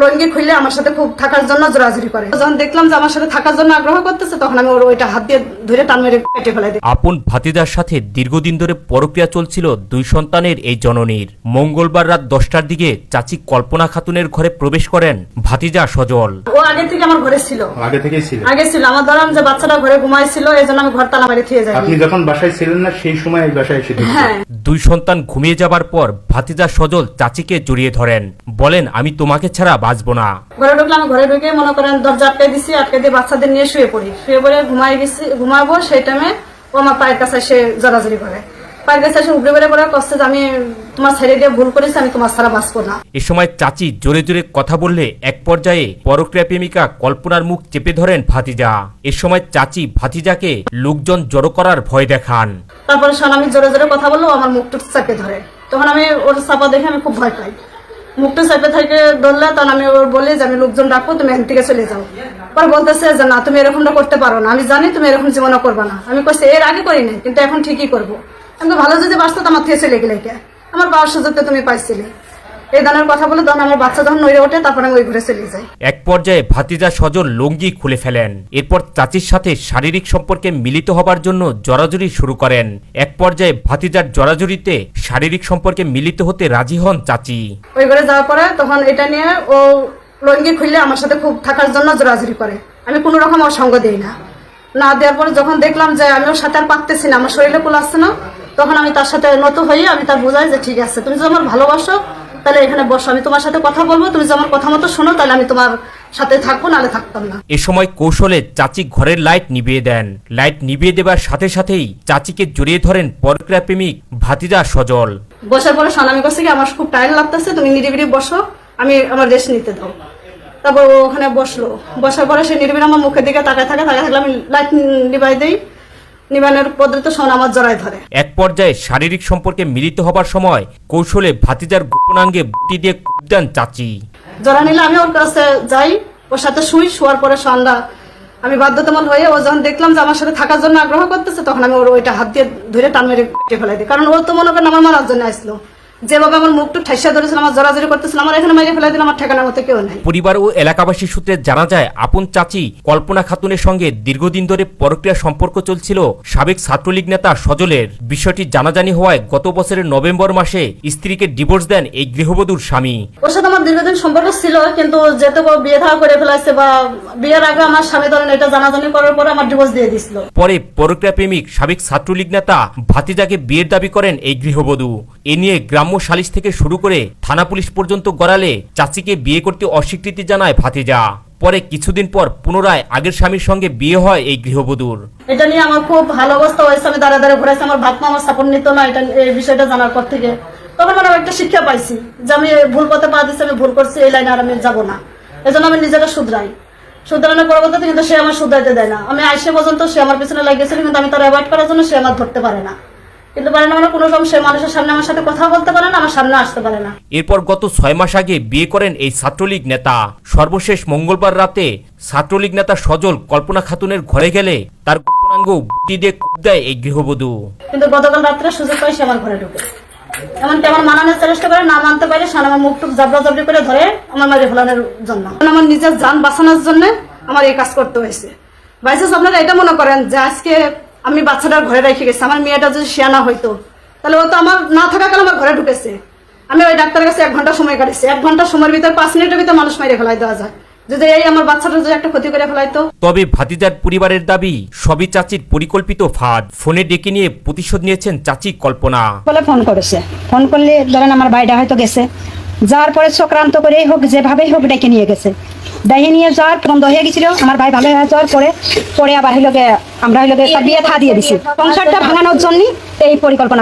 লঙ্গি খুললে আমার সাথে খুব থাকার জন্য জোরাজুরি করে। যখন দেখলাম যে আমার সাথে থাকার জন্য আগ্রহ করতেছে তখন আমি ওর ওইটা হাত দিয়ে ধরে টান মেরে কেটে ফেলাই দিই আপন ভাতিজার সাথে দীর্ঘদিন ধরে পরক্রিয়া চলছিল দুই সন্তানের এই জননীর। মঙ্গলবার রাত দশটার দিকে চাচি কল্পনা খাতুনের ঘরে প্রবেশ করেন ভাতিজা সজল। ও আগে থেকে আমার ঘরে ছিল। আগে থেকেই ছিল। আগে ছিল। আমার ধরলাম যে বাচ্চাটা ঘরে ঘুমাইছিল এই জন্য আমি ঘর তালা মারি থিয়ে যাই। আপনি যখন বাসায় ছিলেন না সেই সময় এই বাসায় এসে। হ্যাঁ। দুই সন্তান ঘুমিয়ে যাবার পর ভাতিজা সজল চাচিকে জড়িয়ে ধরেন। বলেন আমি তোমাকে ছাড়া বাঁচব না। ঘরে ঢুকলে আমি ঘরে ঢুকে মনে করেন দরজা আটকে দিছি আটকে দিয়ে বাচ্চাদের নিয়ে শুয়ে পড়ি। শুয়ে পড়ে ঘুমাই গেছি ঘুমাবো সেই টাইমে ও আমার পায়ের কাছে এসে জড়াজড়ি করে। পায়ের কাছে এসে উপরে বেড়ে পড়ে কষ্ট যে আমি তোমার ছেড়ে দিয়ে ভুল করেছি আমি তোমার ছাড়া বাঁচবো না। এ সময় চাচি জোরে জোরে কথা বললে এক পর্যায়ে পরক্রিয়া প্রেমিকা কল্পনার মুখ চেপে ধরেন ভাতিজা। এ সময় চাচি ভাতিজাকে লোকজন জড়ো করার ভয় দেখান। তারপরে শোন আমি জোরে জোরে কথা বলল আমার মুখটুক চাপে ধরে। তখন আমি ওর চাপা দেখে আমি খুব ভয় পাই। মুখটা চাপে থেকে ধরলে তখন আমি ওর বলি যে আমি লোকজন ডাকবো, তুমি এখান থেকে চলে যাও। পরে বলতেছে যে, না, তুমি এরকমটা করতে পারো না। আমি জানি তুমি এরকম জীবনও করবে না। আমি কইছি, এর আগে করি নাই কিন্তু এখন ঠিকই করব। আমি ভালো যদি বাঁচতো আমার থেকে চলে গেলে আমার বাবার সুযোগটা তুমি পাইছিলে। এই ধরনের কথা বলে তখন আমার বাচ্চা যখন নড়ে ওঠে তারপরে আমি ওই ঘুরে চলে যাই। এক পর্যায়ে ভাতিজা সজল লুঙ্গি খুলে ফেলেন। এরপর চাচির সাথে শারীরিক সম্পর্কে মিলিত হবার জন্য জড়াজড়ি শুরু করেন। এক পর্যায়ে ভাতিজার জড়াজড়িতে শারীরিক সম্পর্কে মিলিত হতে রাজি হন চাচি। ওই ঘরে যাওয়ার পরে তখন এটা নিয়ে ও লঙ্গি খুললে আমার সাথে খুব থাকার জন্য জোরাজুরি করে। আমি কোনো রকম ওর সঙ্গ দিই না। না দেওয়ার পরে যখন দেখলাম যে আমি ওর সাথে আর পারতেছি না আমার শরীরে কুলাচ্ছে না তখন আমি তার সাথে নত হয়ে আমি তার বোঝাই যে ঠিক আছে তুমি যদি আমার ভালোবাসো তাহলে এখানে বসো আমি তোমার সাথে কথা বলব তুমি যদি আমার কথা মতো শোনো তাহলে আমি তোমার সাথে থাকব নাহলে থাকতাম না। এ সময় কৌশলে চাচি ঘরের লাইট নিভিয়ে দেন। লাইট নিভিয়ে দেবার সাথে সাথেই চাচিকে জড়িয়ে ধরেন পরক্রিয়া প্রেমিক ভাতিজা সজল। বসার পরে আমি করছি কি আমার খুব টায়ার লাগতেছে তুমি নিরিবিরি বসো আমি আমার রেস্ট নিতে দাও। তারপর ওখানে বসল। বসার পরে সে নিরিবিরি আমার মুখের দিকে তাকায় থাকে তাকায় থাকলে আমি লাইট নিভাই দিই। নিবানোর পদ্ধতি শোন আমার জড়ায় ধরে। এক পর্যায়ে শারীরিক সম্পর্কে মিলিত হবার সময় কৌশলে ভাতিজার গোপনাঙ্গে বুটি দিয়ে কুপ দেন চাচি। জড়া নিলে আমি ওর কাছে যাই ওর সাথে শুই শোয়ার পরে সন্ধ্যা। আমি বাধ্যতামূল হয়ে ও যখন দেখলাম যে আমার সাথে থাকার জন্য আগ্রহ করতেছে তখন আমি ওর ওইটা হাত দিয়ে ধরে টান মেরে কেটে ফেলাই দিই। কারণ ও তো মনে করেন আমার মারার জন্য আসলো। যেভাবে আমার মুখটা ঠাইসা ধরেছিল আমার জড়াজড়ি করতেছিল আমার এখানে দিল আমার ঠিকানার মতো কেউ নাই। পরিবার ও এলাকাবাসী সূত্রে জানা যায় আপন চাচি কল্পনা খাতুনের সঙ্গে দীর্ঘদিন ধরে পরক্রিয়া সম্পর্ক চলছিল। সাবেক ছাত্রলীগ নেতা সজলের বিষয়টি জানাজানি হওয়ায় গত বছরের নভেম্বর মাসে স্ত্রীকে ডিভোর্স দেন এই গৃহবধূর স্বামী। ওর সাথে আমার দীর্ঘদিন সম্পর্ক ছিল কিন্তু যেহেতু বিয়ে থাকা করে ফেলাইছে বা বিয়ের আগে আমার স্বামী ধরেন এটা জানাজানি করার পরে আমার ডিভোর্স দিয়ে দিছিল। পরে পরক্রিয়া প্রেমিক সাবেক ছাত্রলীগ নেতা ভাতিজাকে বিয়ের দাবি করেন এই গৃহবধূ। এ নিয়ে গ্রাম্য সালিশ থেকে শুরু করে থানা পুলিশ পর্যন্ত গড়ালে চাচিকে বিয়ে করতে অস্বীকৃতি জানায় ভাতিজা। পরে কিছুদিন পর পুনরায় আগের স্বামীর সঙ্গে বিয়ে হয় এই গৃহবধূর। এটা নিয়ে আমার খুব ভালো অবস্থা হয়েছে, আমি দাঁড়া দাঁড়া ঘুরেছি আমার ভাত আমার সাপোর্ট নিত না, এটা এই বিষয়টা জানার পর থেকে। তখন মানে একটা শিক্ষা পাইছি যে আমি ভুল পথে পা দিচ্ছি আমি ভুল করছি, এই লাইনে আর আমি যাব না। এজন্য আমি নিজেকে শুধরাই। শুধরানোর পরবর্তীতে কিন্তু সে আমার শুধরাইতে দেয় না। আমি আইসে পর্যন্ত সে আমার পিছনে লাগিয়েছিল, কিন্তু আমি তার অ্যাভয়েড করার জন্য সে আমার ধরতে পারে না। কিন্তু পারে না মানে কোনো মানুষের সামনে আমার সাথে কথা বলতে পারে না আমার সামনে আসতে পারে না। এরপর গত ছয় মাস আগে বিয়ে করেন এই ছাত্রলীগ নেতা। সর্বশেষ মঙ্গলবার রাতে ছাত্রলীগ নেতা সজল কল্পনা খাতুনের ঘরে গেলে তার গোপনাঙ্গ বুটি দিয়ে কুপ দেয় এই গৃহবধূ। কিন্তু গতকাল রাত্রে সুযোগ পাই সে আমার ঘরে ঢুকে। এমনকি আমার মানানোর চেষ্টা করে না মানতে পারে সে আমার মুখ টুক জাবড়া জাবড়ি করে ধরে আমার মারি ফেলানোর জন্য। আমার নিজের যান বাঁচানোর জন্য আমার এই কাজ করতে হয়েছে। বাইচান্স আপনারা এটা মনে করেন যে আজকে আমি বাচ্চাটার ঘরে রেখে গেছি আমার মেয়েটা যদি শিয়ানা হইতো তাহলে ও তো আমার না থাকাকাল আমার ঘরে ঢুকেছে। আমি ওই ডাক্তারের কাছে এক ঘণ্টা সময় কাটিয়েছি এক ঘণ্টা সময়ের ভিতর পাঁচ মিনিটের ভিতরে মানুষ মেরে ফেলাই দেওয়া যায়। যদি এই আমার বাচ্চাটা যদি একটা ক্ষতি করে ফেলাইতো। তবে ভাতিজার পরিবারের দাবি সবই চাচির পরিকল্পিত ফাঁদ। ফোনে ডেকে নিয়ে প্রতিশোধ নিয়েছেন চাচি কল্পনা। বলে ফোন করেছে। ফোন করলে ধরেন আমার ভাইটা হয়তো গেছে। যাওয়ার পরে চক্রান্ত করেই হোক যেভাবেই হোক ডেকে নিয়ে গেছে। ডেকে নিয়ে যাওয়ার বন্ধ হয়ে গেছিল আমার ভাই ভালো হয়ে পরে পরে আবার হইলকে আমরা হইলকে বিয়ে থা দিয়ে দিছি। সংসারটা ভাঙানোর জন্য এই পরিকল্পনা